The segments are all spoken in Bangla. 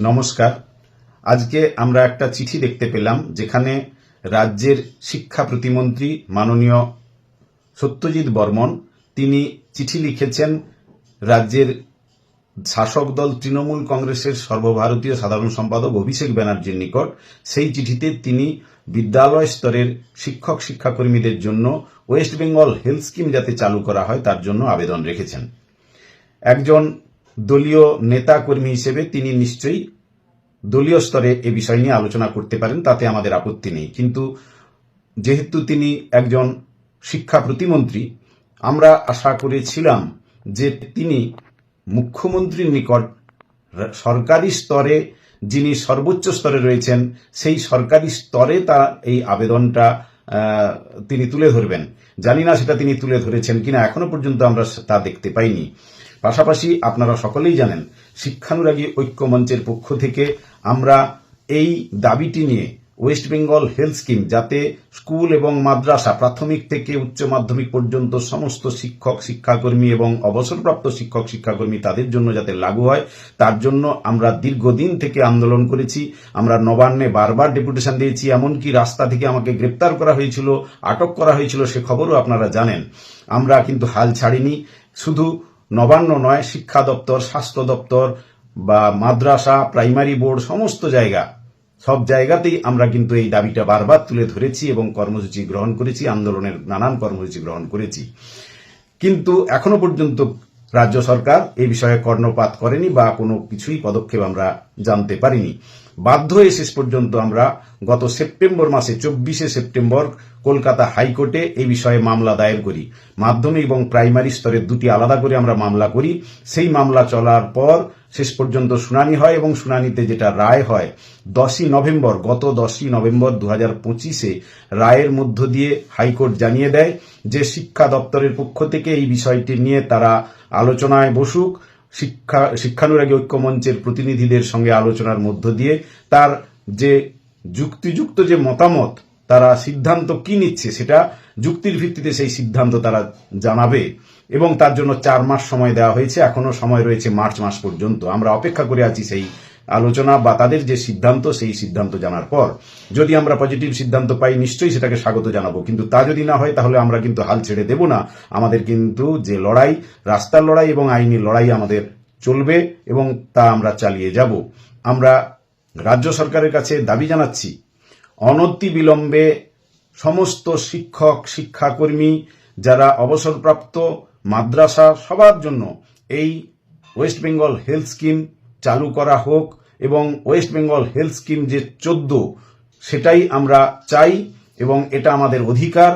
নমস্কার। আজকে আমরা একটা চিঠি দেখতে পেলাম, যেখানে রাজ্যের শিক্ষা প্রতিমন্ত্রী মাননীয় সত্যজিৎ বর্মন, তিনি চিঠি লিখেছেন, রাজ্যের শাসক দল তৃণমূল কংগ্রেসের সর্বভারতীয় সাধারণ সম্পাদক অভিষেক ব্যানার্জির নিকট, সেই চিঠিতে তিনি বিদ্যালয় স্তরের শিক্ষক শিক্ষাকর্মীদের জন্য ওয়েস্ট বেঙ্গল হেলথ স্কিম যাতে চালু করা হয়, তার জন্য আবেদন রেখেছেন। একজন দলীয় নেতা কর্মী হিসেবে তিনি নিশ্চয়ই দলীয় স্তরে এ বিষয় নিয়ে আলোচনা করতে পারেন, তাতে আমাদের আপত্তি নেই। কিন্তু যেহেতু তিনি একজন শিক্ষা প্রতিমন্ত্রী, আমরা আশা করেছিলাম যে তিনি মুখ্যমন্ত্রীর নিকট সরকারি স্তরে যিনি সর্বোচ্চ স্তরে রয়েছেন, সেই সরকারি স্তরে তার এই আবেদনটা তিনি তুলে ধরবেন। জানি না সেটা তিনি তুলে ধরেছেন কিনা, এখনও পর্যন্ত আমরা তা দেখতে পাইনি। পাশাপাশি আপনারা সকলেই জানেন, শিক্ষানুরাগী ঐক্য মঞ্চের পক্ষ থেকে আমরা এই দাবিটি নিয়ে ওয়েস্ট বেঙ্গল হেলথ স্কিম যাতে স্কুল এবং মাদ্রাসা প্রাথমিক থেকে উচ্চ মাধ্যমিক পর্যন্ত সমস্ত শিক্ষক, শিক্ষাকর্মী এবং অবসরপ্রাপ্ত শিক্ষক, শিক্ষাকর্মী তাদের জন্য যাতে লাগু হয়, তার জন্য আমরা দীর্ঘদিন থেকে আন্দোলন করেছি। আমরা নবান্নে বারবার ডেপুটেশন দিয়েছি, এমনকি রাস্তা থেকে আমাকে গ্রেপ্তার করা হয়েছিল, আটক করা হয়েছিল, সে খবরও আপনারা জানেন। আমরা কিন্তু হাল ছাড়িনি। শুধু নবান্ন নয়, শিক্ষা দপ্তর, স্বাস্থ্য দপ্তর বা মাদ্রাসা, প্রাইমারি বোর্ড, সমস্ত জায়গা, সব জায়গাতেই আমরা কিন্তু এই দাবিটা বারবার তুলে ধরেছি এবং কর্মসূচি গ্রহণ করেছি, আন্দোলনের নানান কর্মসূচি গ্রহণ করেছি। কিন্তু এখনও পর্যন্ত রাজ্য সরকার এই বিষয়ে কর্ণপাত করেনি বা কোনো কিছুই পদক্ষেপ আমরা জানতে পারিনি। বাধ্য হয়ে শেষ পর্যন্ত আমরা গত সেপ্টেম্বর মাসে চব্বিশে সেপ্টেম্বর কলকাতা হাইকোর্টে এই বিষয়ে মামলা দায়ের করি। মাধ্যমিক এবং প্রাইমারি স্তরের দুটি আলাদা করে আমরা মামলা করি। সেই মামলা চলার পর শেষ পর্যন্ত শুনানি হয় এবং শুনানিতে যেটা রায় হয়, দশই নভেম্বর, গত দশই নভেম্বর দু হাজার পঁচিশে রায়ের মধ্য দিয়ে হাইকোর্ট জানিয়ে দেয় যে শিক্ষা দপ্তরের পক্ষ থেকে এই বিষয়টি নিয়ে তারা আলোচনায় বসুক। শিক্ষা, শিক্ষানুরাগী ঐক্যমঞ্চের প্রতিনিধিদের সঙ্গে আলোচনার মধ্য দিয়ে তার যে যুক্তিযুক্ত যে মতামত তারা সিদ্ধান্ত কি নিচ্ছে সেটা যুক্তির ভিত্তিতে সেই সিদ্ধান্ত তারা জানাবে এবং তার জন্য চার মাস সময় দেওয়া হয়েছে। এখনও সময় রয়েছে মার্চ মাস পর্যন্ত। আমরা অপেক্ষা করে আছি সেই আলোচনা বা তাদের যে সিদ্ধান্ত, সেই সিদ্ধান্ত জানার পর, যদি আমরা পজিটিভ সিদ্ধান্ত পাই, নিশ্চয়ই সেটাকে স্বাগত জানাব। কিন্তু তা যদি না হয়, তাহলে আমরা কিন্তু হাল ছেড়ে দেব না। আমাদের কিন্তু যে লড়াই, রাস্তার লড়াই এবং আইনি লড়াই আমাদের চলবে এবং তা আমরা চালিয়ে যাব। আমরা রাজ্য সরকারের কাছে দাবি জানাচ্ছি, অনতি বিলম্বে সমস্ত শিক্ষক, শিক্ষাকর্মী যারা অবসরপ্রাপ্ত, মাদ্রাসা সবার জন্য এই ওয়েস্ট বেঙ্গল হেলথ স্কিম চালু করা হোক এবং ওয়েস্ট বেঙ্গল হেলথ স্কিম যে চোদ্দ, সেটাই আমরা চাই এবং এটা আমাদের অধিকার।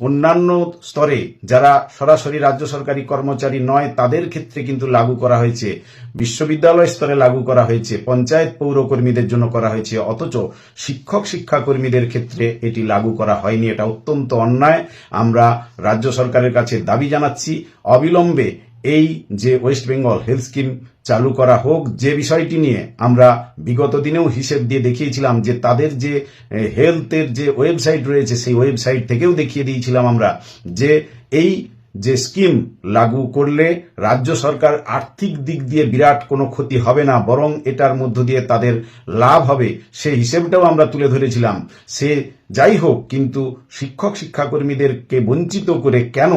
অন্যান্য স্তরে যারা সরাসরি রাজ্য সরকারি কর্মচারী নয়, তাদের ক্ষেত্রে কিন্তু লাগু করা হয়েছে। বিশ্ববিদ্যালয় স্তরে লাগু করা হয়েছে, পঞ্চায়েত পৌরকর্মীদের জন্য করা হয়েছে, অথচ শিক্ষক শিক্ষাকর্মীদের ক্ষেত্রে এটি লাগু করা হয়নি। এটা অত্যন্ত অন্যায়। আমরা রাজ্য সরকারের কাছে দাবি জানাচ্ছি, অবিলম্বে এই যে ওয়েস্ট বেঙ্গল হেলথ স্কিম চালু করা হোক, যে বিষয়টি নিয়ে আমরা বিগত দিনেও হিসেব দিয়ে দেখিয়েছিলাম যে তাদের যে হেলথের যে ওয়েবসাইট রয়েছে, সেই ওয়েবসাইট থেকেও দেখিয়ে দিয়েছিলাম আমরা যে এই যে স্কিম লাগু করলে রাজ্য সরকার আর্থিক দিক দিয়ে বিরাট কোনো ক্ষতি হবে না, বরং এটার মধ্য দিয়ে তাদের লাভ হবে, সেই হিসেবটাও আমরা তুলে ধরেছিলাম। সে যাই হোক, কিন্তু শিক্ষক শিক্ষাকর্মীদেরকে বঞ্চিত করে কেন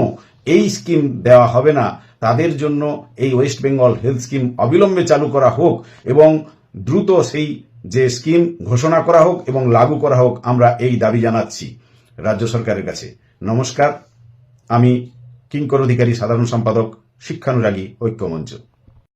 এই স্কিম দেওয়া হবে না। তাদের জন্য এই ওয়েস্ট বেঙ্গল হেলথ স্কিম অবিলম্বে চালু করা হোক এবং দ্রুত সেই যে স্কিম ঘোষণা করা হোক এবং লাগু করা হোক আমরা এই দাবি জানাচ্ছি রাজ্য সরকারের কাছে। নমস্কার। আমি কিঙ্কর অধিকারী, সাধারণ সম্পাদক শিক্ষানুরাগী, ঐক্যমঞ্চ।